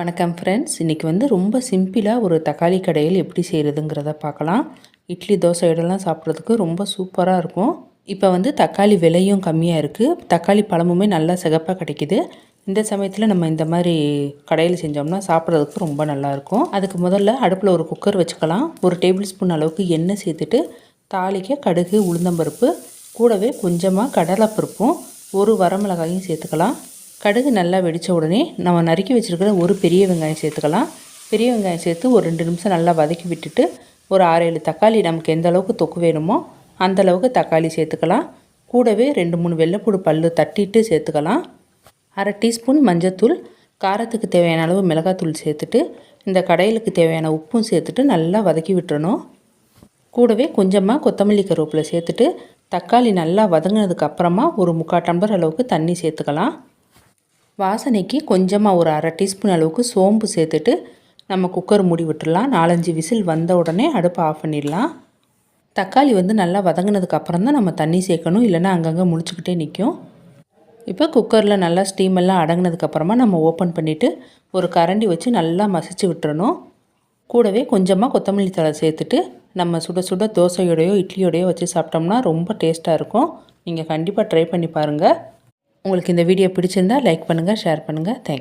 வணக்கம் ஃப்ரெண்ட்ஸ் இன்றைக்கி வந்து ரொம்ப சிம்பிளாக ஒரு தக்காளி கடையில் எப்படி செய்கிறதுங்கிறத பார்க்கலாம். இட்லி தோசை இதெல்லாம் சாப்பிட்றதுக்கு ரொம்ப சூப்பராக இருக்கும். இப்போ வந்து தக்காளி விலையும் கம்மியாக இருக்குது தக்காளி பழமுமே நல்லா சிகப்பாக கிடைக்கிது. இந்த சமயத்தில் நம்ம இந்த மாதிரி கடையில் செஞ்சோம்னா சாப்பிட்றதுக்கு ரொம்ப நல்லாயிருக்கும் அதுக்கு முதல்ல அடுப்பில் ஒரு குக்கர் வச்சுக்கலாம். ஒரு டேபிள் ஸ்பூன் அளவுக்கு எண்ணெய் சேர்த்துட்டு தாளிக்க கடுகு உளுந்தம்பருப்பு கூடவே கொஞ்சமாக கடலைப்பருப்பும் ஒரு வரமிளகாயும் சேர்த்துக்கலாம். கடுகு நல்லா வெடித்த உடனே நம்ம நறுக்கி வச்சுருக்கிற ஒரு பெரிய வெங்காயம் சேர்த்துக்கலாம். பெரிய வெங்காயம் சேர்த்து ஒரு ரெண்டு நிமிஷம் நல்லா வதக்கி விட்டுட்டு ஒரு ஆறு ஏழு தக்காளி நமக்கு எந்த அளவுக்கு தொக்கு வேணுமோ அந்தளவுக்கு தக்காளி சேர்த்துக்கலாம். கூடவே ரெண்டு மூணு வெள்ளைப்பூடு பல் தட்டிட்டு சேர்த்துக்கலாம். அரை டீஸ்பூன் மஞ்சத்தூள் காரத்துக்கு தேவையான அளவு மிளகாத்தூள் சேர்த்துட்டு இந்த கடையிலுக்கு தேவையான உப்பும் சேர்த்துட்டு நல்லா வதக்கி விட்டுறணும். கூடவே கொஞ்சமாக கொத்தமல்லி கருவேப்பிலை சேர்த்துட்டு தக்காளி நல்லா வதங்கினதுக்கு அப்புறமா ஒரு முக்கால் டம்ளர் அளவுக்கு தண்ணி சேர்த்துக்கலாம். வாசனைக்கு கொஞ்சமாக ஒரு அரை டீஸ்பூன் அளவுக்கு சோம்பு சேர்த்துட்டு நம்ம குக்கர் மூடி விட்டுடலாம். நாலஞ்சு விசில் வந்த உடனே அடுப்பை ஆஃப் பண்ணிடலாம். தக்காளி வந்து நல்லா வதங்கினதுக்கு அப்புறம் தான் நம்ம தண்ணி சேர்க்கணும். இல்லைன்னா அங்கங்கே முடிச்சுக்கிட்டே நிற்கும். இப்போ குக்கரில் நல்லா ஸ்டீமெல்லாம் அடங்கினதுக்கப்புறமா நம்ம ஓப்பன் பண்ணிவிட்டு ஒரு கரண்டி வச்சு நல்லா மசிச்சு விட்டுறணும். கூடவே கொஞ்சமாக கொத்தமல்லி தழை சேர்த்துட்டு நம்ம சுட சுட தோசையோடையோ இட்லியோடையோ வச்சு சாப்பிட்டோம்னா ரொம்ப டேஸ்ட்டாக இருக்கும். நீங்கள் கண்டிப்பாக ட்ரை பண்ணி பாருங்கள் உங்களுக்கு இந்த வீடியோ பிடிச்சிருந்தால் லைக் பண்ணுங்கள் ஷேர் பண்ணுங்கள் தேங்க்